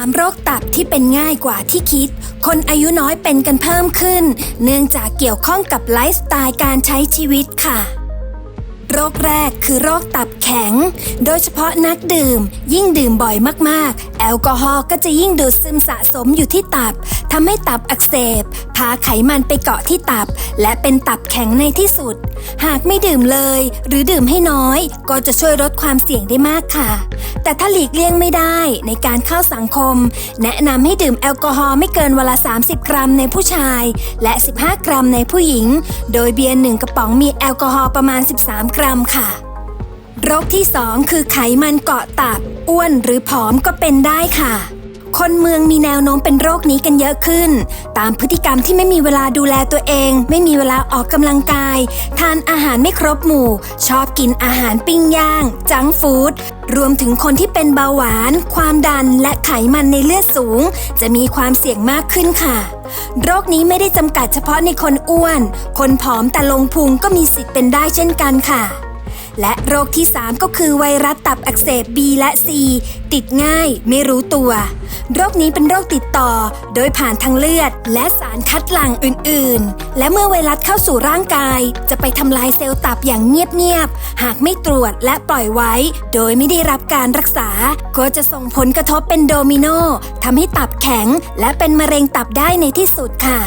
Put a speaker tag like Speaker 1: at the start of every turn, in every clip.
Speaker 1: 3 โรคตับที่เป็นง่ายกว่าที่คิด คนอายุน้อยเป็นกันเพิ่มขึ้น เนื่องจากเกี่ยวข้องกับไลฟ์สไตล์การใช้ชีวิตค่ะ โรคแรกคือโรคตับแข็ง โดยเฉพาะนักดื่ม ยิ่งดื่มบ่อยมากๆ แอลกอฮอล์ก็จะยิ่งดูดซึมสะสมอยู่ที่ตับทำให้ตับอักเสบ พาไขมันไปเกาะที่ตับ และเป็นตับแข็งในที่สุด หากไม่ดื่มเลย หรือดื่มให้น้อย ก็จะช่วยลดความเสี่ยงได้มากค่ะ แต่ถ้าหลีกเลี่ยงไม่ได้ในการเข้าสังคม แนะนำให้ดื่มแอลกอฮอล์ไม่เกินวันละ 30 กรัมในผู้ชาย และ 15 กรัมในผู้หญิง โดยเบียร์หนึ่งกระป๋องมีแอลกอฮอล์ประมาณ 13 กรัมค่ะโรคที่ 2 คือไขมันเกาะตับ อ้วนหรือผอมก็เป็นได้ค่ะ คนเมืองมีแนวโน้มเป็นโรคนี้กันเยอะขึ้น ตามพฤติกรรมที่ไม่มีเวลาดูแลตัวเอง ไม่มีเวลาออกกำลังกาย ทานอาหารไม่ครบหมู่ ชอบกินอาหารปิ้งย่าง จังฟู้ด รวมถึงคนที่เป็นเบาหวาน ความดันและไขมันในเลือดสูง จะมีความเสี่ยงมากขึ้นค่ะ โรคนี้ไม่ได้จำกัดเฉพาะในคนอ้วน คนผอมแต่ลงพุงก็มีสิทธิ์เป็นได้เช่นกันค่ะ และโรคที่ 3 ก็คือไวรัสตับอักเสบ B และ C ติดง่ายไม่รู้ตัว โรคนี้เป็นโรคติดต่อ โดยผ่านทางเลือด และสารคัดหลั่งอื่น ๆ และเมื่อไวรัสเข้าสู่ร่างกาย จะไปทำลายเซลล์ตับอย่างเงียบ ๆ หากไม่ตรวจและปล่อยไว้ โดยไม่ได้รับการรักษา ก็จะส่งผลกระทบเป็นโดมิโนทำให้ตับแข็ง และเป็นมะเร็งตับได้ในที่สุดค่ะ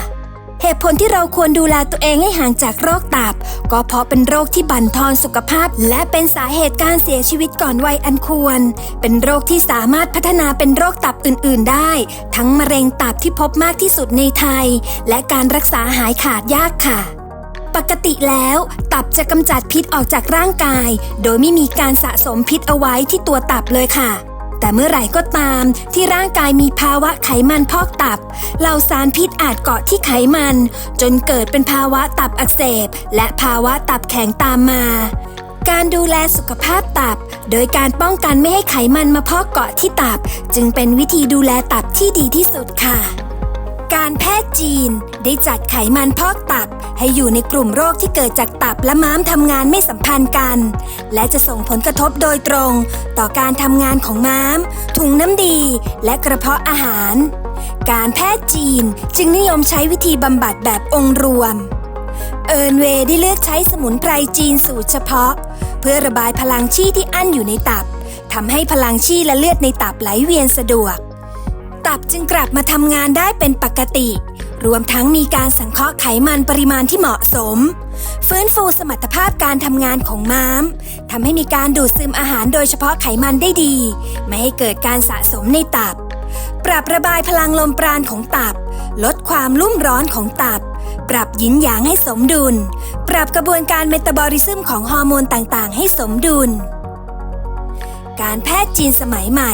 Speaker 1: เหตุผลที่เราควรดูแลตัวเองให้ห่างจากโรคตับ ก็เพราะเป็นโรคที่บั่นทอนสุขภาพ และเป็นสาเหตุการเสียชีวิตก่อนวัยอันควร เป็นโรคที่สามารถพัฒนาเป็นโรคตับอื่น ๆ ได้ ทั้งมะเร็งตับที่พบมากที่สุดในไทย และการรักษาหายขาดยากค่ะปกติแล้ว ตับจะกำจัดพิษออกจากร่างกาย โดยไม่มีการสะสมพิษเอาไว้ที่ตัวตับเลยค่ะ แต่เมื่อไหร่ก็ตาม ที่ร่างกายมีภาวะไขมันพอกตับ เหล่าสารพิษอาจเกาะที่ไขมัน จนเกิดเป็นภาวะตับอักเสบ และภาวะตับแข็งตามมาการดูแลสุขภาพตับ โดยการป้องกันไม่ให้ไขมันมาพอกเกาะที่ตับ จึงเป็นวิธีดูแลตับที่ดีที่สุดค่ะ การแพทย์จีน ได้จัดไขมันพอกตับ ให้อยู่ในกลุ่มโรคที่เกิดจากตับและม้ามทำงานไม่สัมพันธ์กัน และจะส่งผลกระทบโดยตรง ต่อการทำงานของม้าม ถุงน้ำดี และกระเพาะอาหาร การแพทย์จีนจึงนิยมใช้วิธีบำบัดแบบองค์รวม เอิร์นเวย์ได้เลือกใช้สมุนไพรจีนสูตรเฉพาะ เพื่อระบายพลังชี่ที่อั้นอยู่ในตับทำให้พลังชี่และเลือดในตับไหลเวียนสะดวก ตับจึงกลับมาทำงานได้เป็นปกติ รวมทั้งมีการสังเคราะห์ไขมันปริมาณที่เหมาะสม ฟื้นฟูสมรรถภาพการทำงานของม้ามทำให้มีการดูดซึมอาหารโดยเฉพาะไขมันได้ดี ไม่ให้เกิดการสะสมในตับ ปรับระบายพลังลมปราณของตับ ลดความรุ่มร้อนของตับ ปรับยินหยางให้สมดุล ปรับกระบวนการเมตาบอลิซึมของฮอร์โมนต่างๆ ให้สมดุล การแพทย์จีนสมัยใหม่